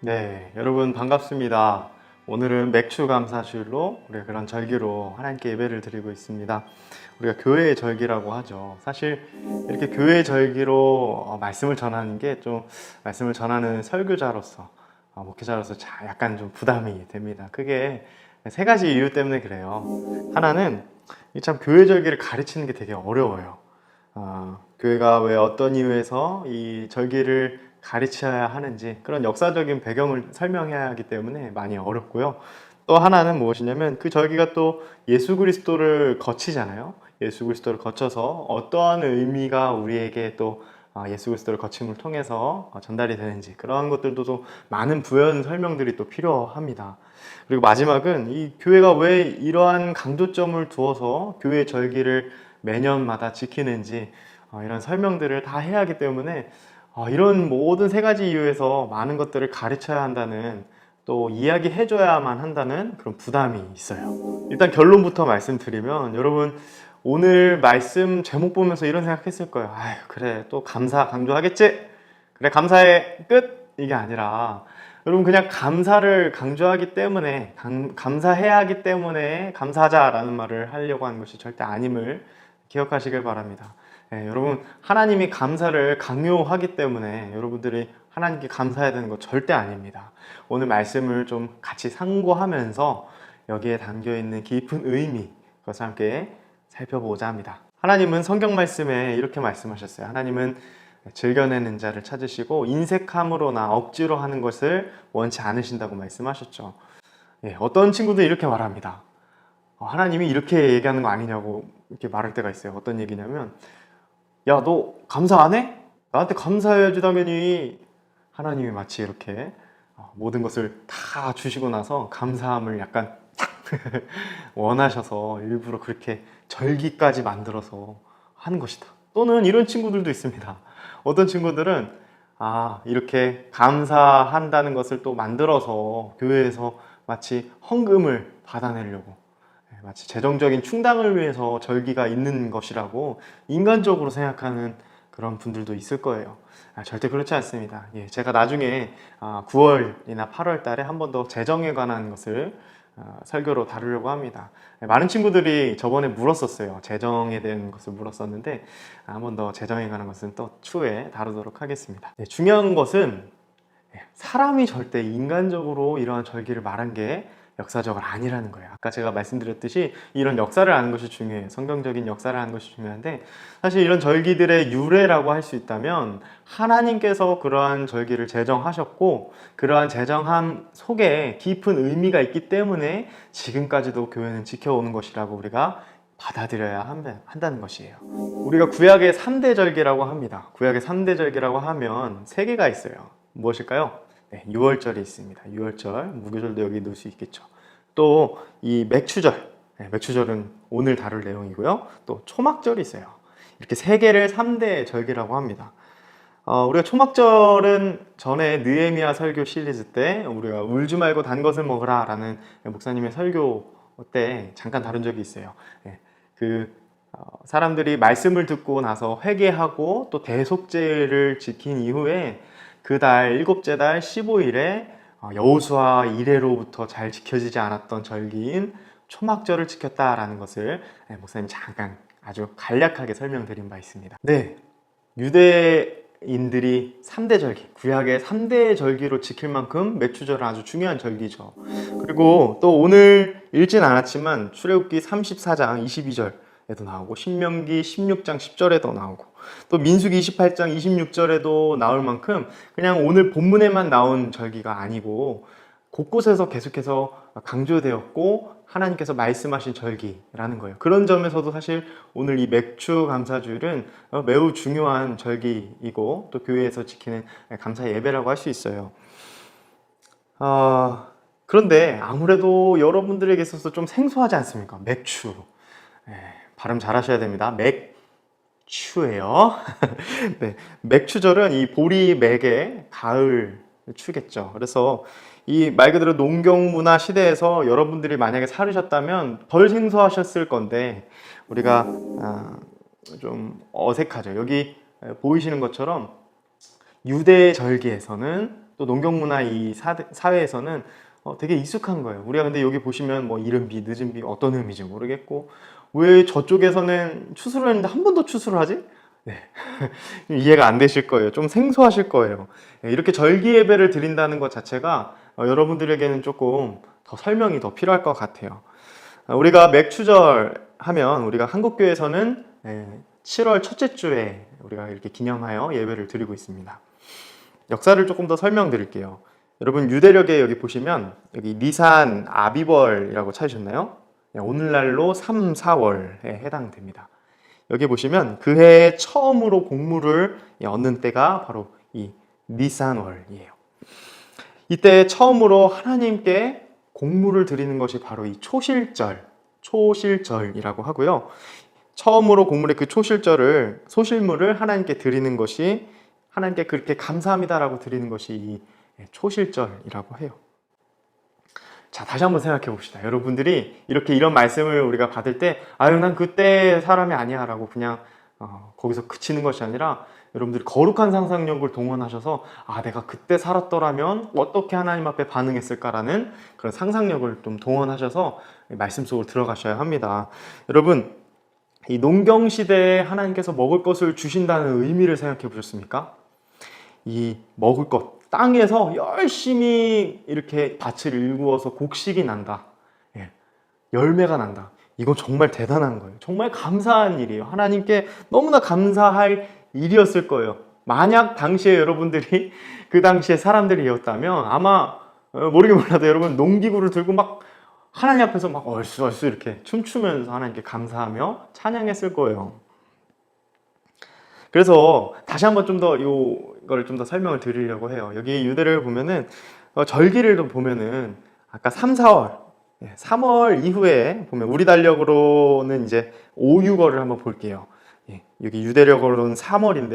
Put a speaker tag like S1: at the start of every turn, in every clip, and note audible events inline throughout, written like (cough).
S1: 네, 여러분 반갑습니다. 오늘은 맥주 감사주일로 우리가 그런 절기로 하나님께 예배를 드리고 있습니다. 우리가 교회의 절기라고 하죠. 사실 이렇게 교회의 절기로 어, 말씀을 전하는 게 좀 말씀을 전하는 설교자로서 어, 목회자로서 자- 약간 좀 부담이 됩니다. 그게 세 가지 이유 때문에 그래요. 하나는 이참 교회 절기를 가르치는 게 되게 어려워요. 아, 교회가 왜 어떤 이유에서 이 절기를 가르쳐야 하는지 그런 역사적인 배경을 설명해야 하기 때문에 많이 어렵고요. 또 하나는 무엇이냐면 그 절기가 또 예수 그리스도를 거치잖아요. 예수 그리스도를 거쳐서 어떠한 의미가 우리에게 또 아, 예수 그리스도를 거침을 통해서 어, 전달이 되는지 그런 것들도 좀 많은 부연 설명들이 또 필요합니다. 그리고 마지막은 이 교회가 왜 이러한 강조점을 두어서 교회 절기를 매년마다 지키는지 어, 이런 설명들을 다 해야 하기 때문에 어, 이런 모든 세 가지 이유에서 많은 것들을 가르쳐야 한다는 또 이야기해줘야만 한다는 그런 부담이 있어요. 일단 결론부터 말씀드리면 여러분 오늘 말씀 제목 보면서 이런 생각했을 거예요. 아유 그래 또 감사 강조하겠지. 그래 감사의 끝 이게 아니라 여러분 그냥 감사를 강조하기 때문에 감, 감사해야 하기 때문에 감사하자라는 말을 하려고 하는 것이 절대 아님을 기억하시길 바랍니다. 예, 여러분 하나님이 감사를 강요하기 때문에 여러분들이 하나님께 감사해야 되는 거 절대 아닙니다. 오늘 말씀을 좀 같이 상고하면서 여기에 담겨 있는 깊은 의미 그것을 함께 살펴보고자 합니다. 하나님은 성경 말씀에 이렇게 말씀하셨어요. 하나님은 즐겨내는 자를 찾으시고 인색함으로나 억지로 하는 것을 원치 않으신다고 말씀하셨죠. 예, 어떤 친구들이 이렇게 말합니다. 어, 하나님이 이렇게 얘기하는 거 아니냐고 이렇게 말할 때가 있어요. 어떤 얘기냐면, 야, 너 감사 안 해? 나한테 감사해야지, 당연히. 하나님이 마치 이렇게 어, 모든 것을 다 주시고 나서 감사함을 약간 (laughs) 원하셔서 일부러 그렇게 절기까지 만들어서 하는 것이다. 또는 이런 친구들도 있습니다. 어떤 친구들은 아, 이렇게 감사한다는 것을 또 만들어서 교회에서 마치 헌금을 받아내려고 예, 마치 재정적인 충당을 위해서 절기가 있는 것이라고 인간적으로 생각하는 그런 분들도 있을 거예요. 아, 절대 그렇지 않습니다. 예, 제가 나중에 아, 9월이나 8월 달에 한 번 더 재정에 관한 것을 어, 설교로 다루려고 합니다. 예, 많은 친구들이 저번에 물었었어요. 재정에 대한 것을 물었었는데 한번 더 재정에 관한 것은 또 추후에 다루도록 하겠습니다. 예, 중요한 것은 예, 사람이 절대 인간적으로 이러한 절기를 말한 게 역사적으로 아니라는 거예요. 아까 제가 말씀드렸듯이 이런 역사를 아는 것이 중요해요. 성경적인 역사를 아는 것이 중요한데 사실 이런 절기들의 유래라고 할 수 있다면 하나님께서 그러한 절기를 제정하셨고 그러한 제정함 속에 깊은 의미가 있기 때문에 지금까지도 교회는 지켜오는 것이라고 우리가 받아들여야 한- 한다는 것이에요. 우리가 구약의 3대 절기라고 합니다. 구약의 3대 절기라고 하면 세 개가 있어요. 무엇일까요? 네, 6월절이 있습니다. 6월절, 무교절도 여기 넣을 수 있겠죠. 또 이 맥추절, 네, 맥추절은 오늘 다룰 내용이고요. 또 초막절이 있어요. 이렇게 세 개를 3대 절기라고 합니다. 어, 우리가 초막절은 전에 느헤미야 설교 시리즈 때 우리가 울지 말고 단 것을 먹으라라는 목사님의 설교 때 잠깐 다룬 적이 있어요. 예, 그 어, 사람들이 말씀을 듣고 나서 회개하고 또 대속죄를 지킨 이후에 그 달 일곱째 달 15일에 어, 여호수아 이래로부터 잘 지켜지지 않았던 절기인 초막절을 지켰다라는 것을 예, 목사님 잠깐 아주 간략하게 설명드린 바 있습니다. 네, 유대인들이 3대 절기, 구약의 3대 절기로 지킬 만큼 맥추절은 아주 중요한 절기죠. 그리고 또 오늘 읽진 않았지만 출애굽기 34장 22절 에도 나오고 신명기 16장 10절에도 나오고 또 민수기 28장 26절에도 나올 만큼 그냥 오늘 본문에만 나온 절기가 아니고 곳곳에서 계속해서 강조되었고 하나님께서 말씀하신 절기라는 거예요. 그런 점에서도 사실 오늘 이 맥주 감사주일은 어, 매우 중요한 절기이고 또 교회에서 지키는 감사 예배라고 할 수 있어요. 어, 그런데 아무래도 여러분들에게 있어서 좀 생소하지 않습니까? 맥주. 예, 발음 잘 하셔야 됩니다. 맥추예요. (laughs) 네, 맥추절은 이 보리 맥의 가을 추겠죠. 그래서 이 말 그대로 농경 문화 시대에서 여러분들이 만약에 살으셨다면 덜 생소하셨을 건데 우리가 아, 좀 어색하죠. 여기 보이시는 것처럼 유대 절기에서는 또 농경 문화 이 사- 사회에서는 어, 되게 익숙한 거예요. 우리가 근데 여기 보시면 뭐 이른 비, 늦은 비 어떤 의미인지 모르겠고 왜 저쪽에서는 추수를 했는데 한 번 더 추수를 하지? 네. (laughs) 이해가 안 되실 거예요. 좀 생소하실 거예요. 네, 이렇게 절기 예배를 드린다는 것 자체가 어, 여러분들에게는 조금 더 설명이 더 필요할 것 같아요. 어, 우리가 맥추절 하면 우리가 한국교회에서는 예, 7월 첫째 주에 우리가 이렇게 기념하여 예배를 드리고 있습니다. 역사를 조금 더 설명드릴게요. 여러분 유대력에 여기 보시면 여기 니산 아비벌이라고 찾으셨나요? 네, 오늘날로 3, 4월에 해당됩니다. 여기 보시면 그해 처음으로 곡물을 얻는 때가 바로 이 니산월이에요. 이때 처음으로 하나님께 곡물을 드리는 것이 바로 이 초실절, 초실절이라고 하고요. 처음으로 곡물의 그 초실절을 소실물을 하나님께 드리는 것이 하나님께 그렇게 감사합니다라고 드리는 것이 이 초실절이라고 해요. 자, 다시 한번 생각해 봅시다. 여러분들이 이렇게 이런 말씀을 우리가 받을 때, 아유, 난 그때 사람이 아니야. 라고 그냥 어, 거기서 그치는 것이 아니라 여러분들이 거룩한 상상력을 동원하셔서, 아, 내가 그때 살았더라면 어떻게 하나님 앞에 반응했을까라는 그런 상상력을 좀 동원하셔서 말씀 속으로 들어가셔야 합니다. 여러분, 이 농경 시대에 하나님께서 먹을 것을 주신다는 의미를 생각해 보셨습니까? 이 먹을 것, 땅에서 열심히 이렇게 밭을 일구어서 곡식이 난다. 예, 열매가 난다. 이건 정말 대단한 거예요. 정말 감사한 일이에요. 하나님께 너무나 감사할 일이었을 거예요. 만약 당시에 여러분들이 (laughs) 그 당시에 사람들이었다면 아마 어, 모르긴 몰라도 여러분 농기구를 들고 막 하나님 앞에서 막 얼쑤얼쑤 이렇게 춤추면서 하나님께 감사하며 찬양했을 거예요. 그래서 다시 한번 좀더이 거를 좀더 설명을 드리려고 해요. 여기 유대를 보면은 어, 절기를 좀 보면은 아까 3, 4월, 3월 이후에 보면 우리 달력으로는 이제 5, 6월을 한번 볼게요. 예, 여기 유대력으로는 3월인데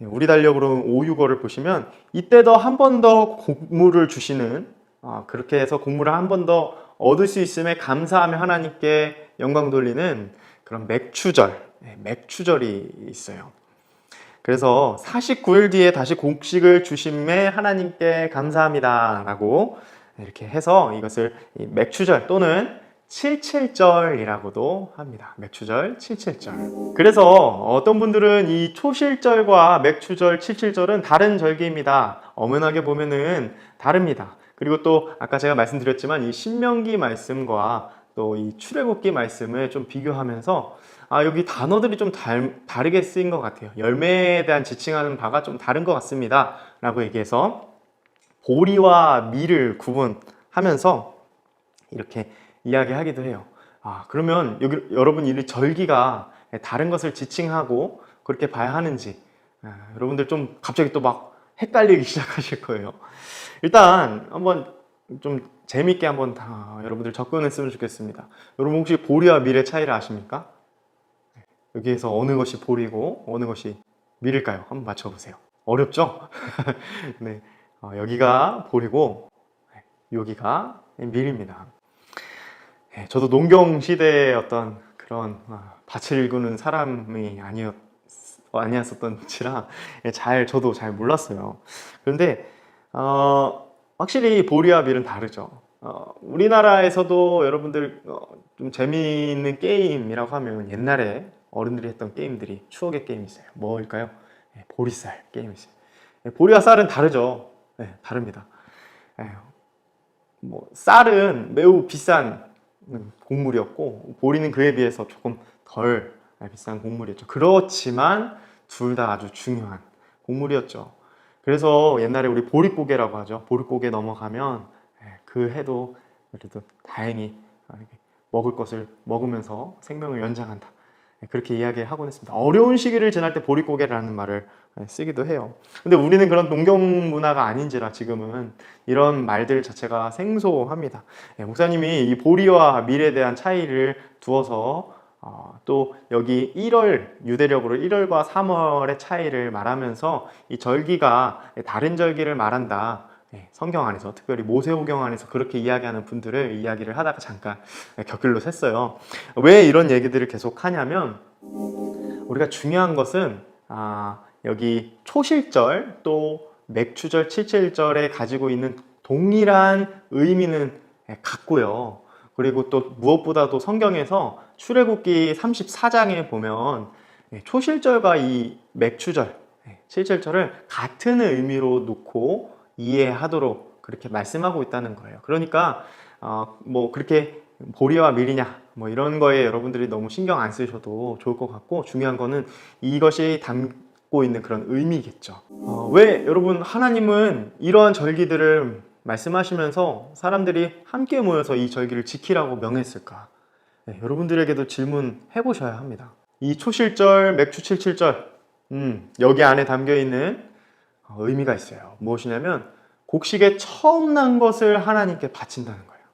S1: 예, 우리 달력으로는 5, 6월을 보시면 이때도 한 번 더 곡물을 주시는 아, 그렇게 해서 곡물을 한 번 더 얻을 수 있음에 감사하며 하나님께 영광 돌리는 그런 맥추절, 예, 맥추절이 있어요. 그래서 49일 뒤에 다시 곡식을 주심에 하나님께 감사합니다 라고 이렇게 해서 이것을 이 맥추절 또는 칠칠절이라고도 합니다. 맥추절, 칠칠절. 그래서 어떤 분들은 이 초실절과 맥추절, 칠칠절은 다른 절기입니다. 엄연하게 보면은 다릅니다. 그리고 또 아까 제가 말씀드렸지만 이 신명기 말씀과 또 이 출애굽기 말씀을 좀 비교하면서 아 여기 단어들이 좀 달, 다르게 쓰인 것 같아요. 열매에 대한 지칭하는 바가 좀 다른 것 같습니다.라고 얘기해서 보리와 밀을 구분하면서 이렇게 이야기하기도 해요. 아 그러면 여기 여러분 이 절기가 다른 것을 지칭하고 그렇게 봐야 하는지 아, 여러분들 좀 갑자기 또 막 헷갈리기 (laughs) 시작하실 거예요. 일단 한번 좀 재밌게 한번 다 여러분들 접근했으면 좋겠습니다. 여러분 혹시 보리와 밀의 차이를 아십니까? 여기에서 어느 것이 보리고 어느 것이 밀일까요? 한번 맞춰보세요. 어렵죠? (laughs) 네, 어, 여기가 보리고 네, 여기가 밀입니다. 네, 저도 농경 시대의 어떤 그런 아, 밭을 일구는 사람이 아니었 아니었었던지라 잘 저도 잘 몰랐어요. 그런데 어, 확실히 보리와 밀은 다르죠. 어, 우리나라에서도 여러분들 어, 좀 재미있는 게임이라고 하면 옛날에 어른들이 했던 게임들이 추억의 게임이 있어요. 뭐일까요? 네, 보리쌀 게임이 있어요. 네, 보리와 쌀은 다르죠. 네, 다릅니다. 네, 뭐 쌀은 매우 비싼 음, 곡물이었고 보리는 그에 비해서 조금 덜 비싼 곡물이었죠. 그렇지만 둘 다 아주 중요한 곡물이었죠. 그래서 옛날에 우리 보릿고개라고 하죠. 보릿고개 넘어가면 예, 그 해도 그래도 다행히 먹을 것을 먹으면서 생명을 연장한다. 예, 그렇게 이야기하곤 했습니다. 어려운 시기를 지날 때 보릿고개라는 말을 예, 쓰기도 해요. 근데 우리는 그런 농경 문화가 아닌지라 지금은 이런 말들 자체가 생소합니다. 목사님이 이 보리와 밀에 대한 차이를 두어서 어, 또 여기 1월 유대력으로 1월과 3월의 차이를 말하면서 이 절기가 다른 절기를 말한다. 예, 성경 안에서 특별히 모세오경 안에서 그렇게 이야기하는 분들을 이야기를 하다가 잠깐 곁길로 샜어요. 왜 이런 얘기들을 계속 하냐면 우리가 중요한 것은 아, 여기 초실절 또 맥추절, 칠칠절에 가지고 있는 동일한 의미는 예, 같고요. 그리고 또 무엇보다도 성경에서 출애굽기 34장에 보면 예, 초실절과 이 맥추절, 예, 칠칠절을 같은 의미로 놓고 이해하도록 그렇게 말씀하고 있다는 거예요. 그러니까 어, 뭐 그렇게 보리와 밀이냐 뭐 이런 거에 여러분들이 너무 신경 안 쓰셔도 좋을 것 같고 중요한 거는 이것이 담고 있는 그런 의미겠죠. 어, 왜 여러분 하나님은 이러한 절기들을 말씀하시면서 사람들이 함께 모여서 이 절기를 지키라고 명했을까? 네, 여러분들에게도 질문해 보셔야 합니다. 이 초실절, 맥추칠칠절, 음, 여기 안에 담겨 있는 어, 의미가 있어요. 무엇이냐면 곡식에 처음 난 것을 하나님께 바친다는 거예요.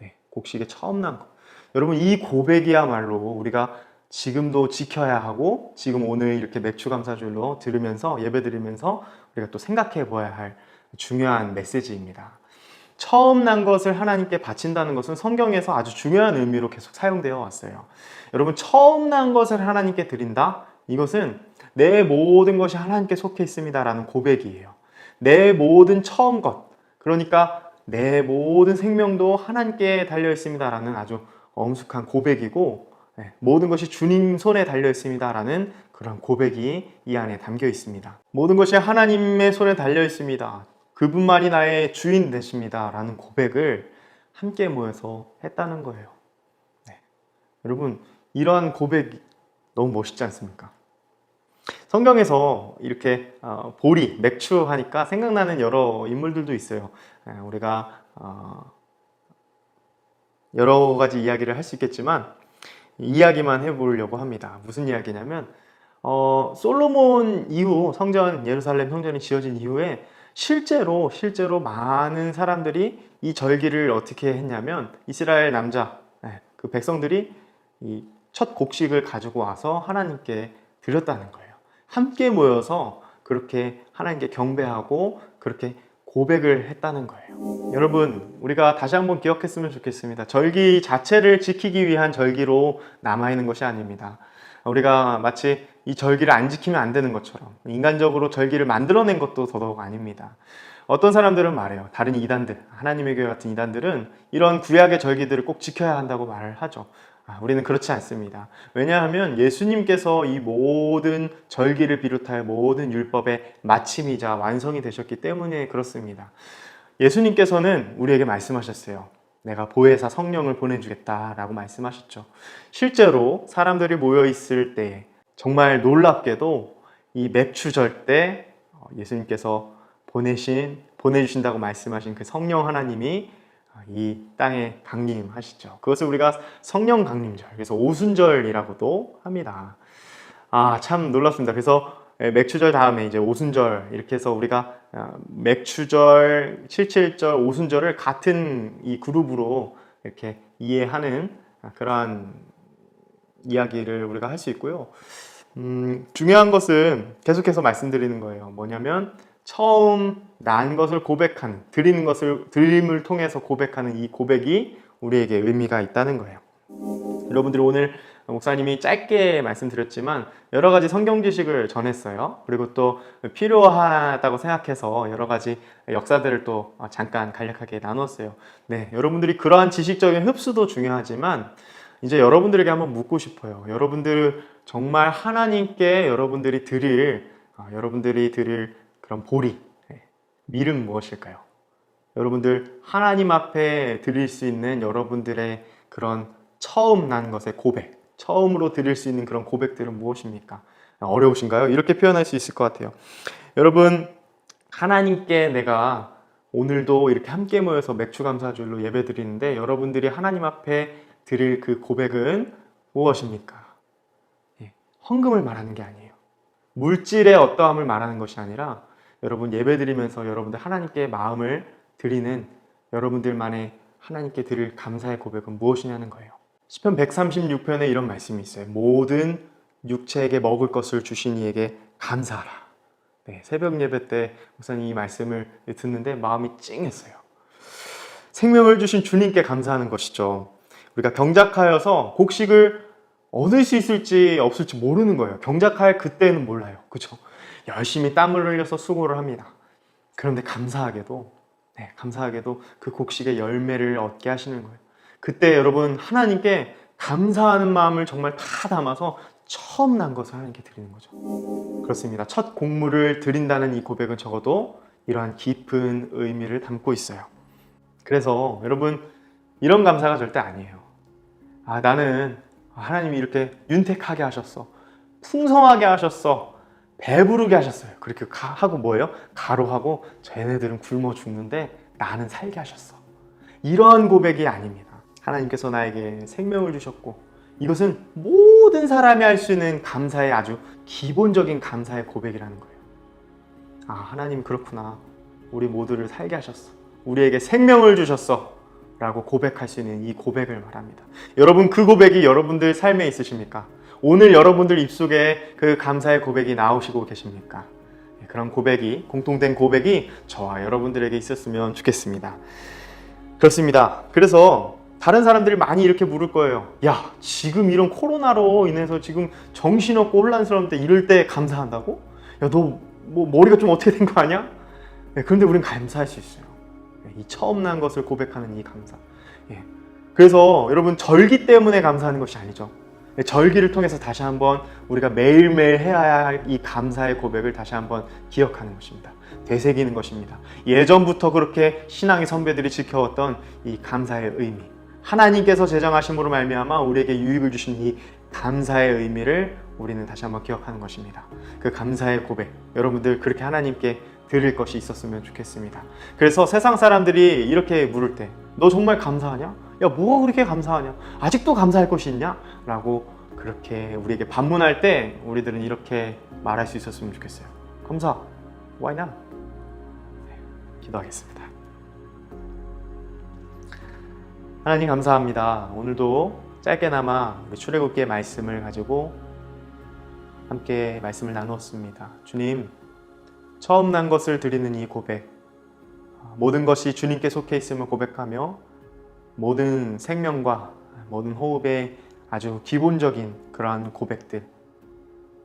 S1: 네, 곡식에 처음 난 것. 여러분 이 고백이야말로 우리가 지금도 지켜야 하고 지금 오늘 이렇게 맥주 감사줄로 들으면서 예배 드리면서 우리가 또 생각해 보아야 할 중요한 메시지입니다. 처음 난 것을 하나님께 바친다는 것은 성경에서 아주 중요한 의미로 계속 사용되어 왔어요. 여러분 처음 난 것을 하나님께 드린다. 이것은 내 모든 것이 하나님께 속해 있습니다라는 고백이에요. 내 모든 처음 것. 그러니까 내 모든 생명도 하나님께 달려 있습니다라는 아주 엄숙한 고백이고 네, 모든 것이 주님 손에 달려 있습니다라는 그런 고백이 이 안에 담겨 있습니다. 모든 것이 하나님의 손에 달려 있습니다. 그분만이 나의 주인 되십니다 라는 고백을 함께 모여서 했다는 거예요. 네. 여러분 이러한 고백 너무 멋있지 않습니까? 성경에서 이렇게 어, 보리, 맥주 하니까 생각나는 여러 인물들도 있어요. 예, 우리가 어, 여러 가지 이야기를 할 수 있겠지만 이야기만 해보려고 합니다. 무슨 이야기냐면 어, 솔로몬 이후 성전 예루살렘 성전이 지어진 이후에 실제로 실제로 많은 사람들이 이 절기를 어떻게 했냐면 이스라엘 남자 예, 그 백성들이 이 첫 곡식을 가지고 와서 하나님께 드렸다는 거예요. 함께 모여서 그렇게 하나님께 경배하고 그렇게 고백을 했다는 거예요. 여러분, 우리가 다시 한번 기억했으면 좋겠습니다. 절기 자체를 지키기 위한 절기로 남아있는 것이 아닙니다. 우리가 마치 이 절기를 안 지키면 안 되는 것처럼 인간적으로 절기를 만들어낸 것도 더더욱 아닙니다. 어떤 사람들은 말해요. 다른 이단들, 하나님의 교회 같은 이단들은 이런 구약의 절기들을 꼭 지켜야 한다고 말을 하죠. 아, 우리는 그렇지 않습니다. 왜냐하면 예수님께서 이 모든 절기를 비롯하여 모든 율법의 마침이자 완성이 되셨기 때문에 그렇습니다. 예수님께서는 우리에게 말씀하셨어요. 내가 보혜사 성령을 보내주겠다라고 말씀하셨죠. 실제로 사람들이 모여 있을 때 정말 놀랍게도 이 맥추절 때 어, 예수님께서 보내신 보내주신다고 말씀하신 그 성령 하나님이 이 땅에 강림하시죠. 그것을 우리가 성령 강림절, 그래서 오순절이라고도 합니다. 아, 참 놀랍습니다. 그래서 맥추절 다음에 이제 오순절 이렇게 해서 우리가 아, 맥추절, 칠칠절, 오순절을 같은 이 그룹으로 이렇게 이해하는 그러한 이야기를 우리가 할 수 있고요. 음, 중요한 것은 계속해서 말씀드리는 거예요. 뭐냐면 처음 난 것을 고백하는, 드리는 것을, 드림을 통해서 고백하는 이 고백이 우리에게 의미가 있다는 거예요. 여러분들이 오늘 목사님이 짧게 말씀드렸지만 여러 가지 성경 지식을 전했어요. 그리고 또 필요하다고 생각해서 여러 가지 역사들을 또 잠깐 간략하게 나눴어요. 네, 여러분들이 그러한 지식적인 흡수도 중요하지만 이제 여러분들에게 한번 묻고 싶어요. 여러분들 정말 하나님께 여러분들이 드릴 아, 여러분들이 드릴 그런 보리, 네, 밀은 무엇일까요? 여러분들 하나님 앞에 드릴 수 있는 여러분들의 그런 처음 난 것의 고백, 처음으로 드릴 수 있는 그런 고백들은 무엇입니까? 어려우신가요? 이렇게 표현할 수 있을 것 같아요. 여러분, 하나님께 내가 오늘도 이렇게 함께 모여서 맥주 감사줄로 예배 드리는데 여러분들이 하나님 앞에 드릴 그 고백은 무엇입니까? 예, 헌금을 말하는 게 아니에요. 물질의 어떠함을 말하는 것이 아니라 여러분 예배 드리면서 여러분들 하나님께 마음을 드리는 여러분들만의 하나님께 드릴 감사의 고백은 무엇이냐는 거예요. 시편 136편에 이런 말씀이 있어요. 모든 육체에게 먹을 것을 주신 이에게 감사하라. 네, 새벽 예배 때 목사님 이 말씀을 듣는데 마음이 찡했어요. 생명을 주신 주님께 감사하는 것이죠. 우리가 경작하여서 곡식을 얻을 수 있을지 없을지 모르는 거예요. 경작할 그때는 몰라요. 그렇죠? 열심히 땀을 흘려서 수고를 합니다. 그런데 감사하게도, 네, 감사하게도 그 곡식의 열매를 얻게 하시는 거예요. 그때 여러분 하나님께 감사하는 마음을 정말 다 담아서 처음 난 것을 하나님께 드리는 거죠. 그렇습니다. 첫 곡물을 드린다는 이 고백은 적어도 이러한 깊은 의미를 담고 있어요. 그래서 여러분 이런 감사가 절대 아니에요. 아 나는 하나님이 이렇게 윤택하게 하셨어, 풍성하게 하셨어, 배부르게 하셨어요. 그렇게 가- 하고 뭐예요? 가로하고 쟤네들은 굶어 죽는데 나는 살게 하셨어. 이러한 고백이 아닙니다. 하나님께서 나에게 생명을 주셨고 이것은 모든 사람이 할 수 있는 감사의 아주 기본적인 감사의 고백이라는 거예요. 아, 하나님 그렇구나. 우리 모두를 살게 하셨어. 우리에게 생명을 주셨어. 라고 고백할 수 있는 이 고백을 말합니다. 여러분, 그 고백이 여러분들 삶에 있으십니까? 오늘 여러분들 입속에 그 감사의 고백이 나오시고 계십니까? 네, 그런 고백이, 공통된 고백이 저와 여러분들에게 있었으면 좋겠습니다. 그렇습니다. 그래서 다른 사람들이 많이 이렇게 물을 거예요. 야, 지금 이런 코로나로 인해서 지금 정신없고 혼란스러울 때 이럴 때 감사한다고? 야, 너 뭐 머리가 좀 어떻게 된 거 아니야? 네, 그런데 우리는 감사할 수 있어요. 네, 이 처음 난 것을 고백하는 이 감사. 예. 그래서 여러분 절기 때문에 감사하는 것이 아니죠. 네, 절기를 통해서 다시 한번 우리가 매일매일 해야 할 이 감사의 고백을 다시 한번 기억하는 것입니다. 되새기는 것입니다. 예전부터 그렇게 신앙의 선배들이 지켜왔던 이 감사의 의미. 하나님께서 제정하심으로 말미암아 우리에게 유익을 주신 이 감사의 의미를 우리는 다시 한번 기억하는 것입니다. 그 감사의 고백, 여러분들 그렇게 하나님께 드릴 것이 있었으면 좋겠습니다. 그래서 세상 사람들이 이렇게 물을 때, 너 정말 감사하냐? 야, 뭐가 그렇게 감사하냐? 아직도 감사할 것이 있냐? 라고 그렇게 우리에게 반문할 때 우리들은 이렇게 말할 수 있었으면 좋겠어요. 감사, why not? 네, 기도하겠습니다. 하나님 감사합니다. 오늘도 짧게나마 우리 출애굽기의 말씀을 가지고 함께 말씀을 나누었습니다. 주님, 처음 난 것을 드리는 이 고백, 모든 것이 주님께 속해 있음을 고백하며 모든 생명과 모든 호흡의 아주 기본적인 그러한 고백들,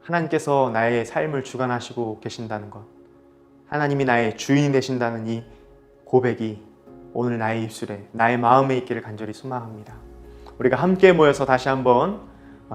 S1: 하나님께서 나의 삶을 주관하시고 계신다는 것, 하나님이 나의 주인이 되신다는 이 고백이 오늘 나의 입술에, 나의 마음에 있기를 간절히 소망합니다. 우리가 함께 모여서 다시 한번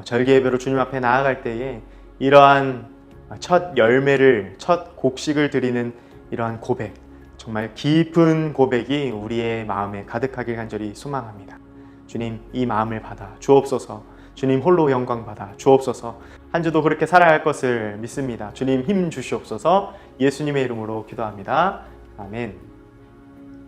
S1: 절기 예배로 주님 앞에 나아갈 때에 이러한 첫 열매를, 첫 곡식을 드리는 이러한 고백, 정말 깊은 고백이 우리의 마음에 가득하길 간절히 소망합니다. 주님, 이 마음을 받아 주옵소서. 주님 홀로 영광 받아 주옵소서. 한 주도 그렇게 살아야 할 것을 믿습니다. 주님 힘 주시옵소서. 예수님의 이름으로 기도합니다. 아멘.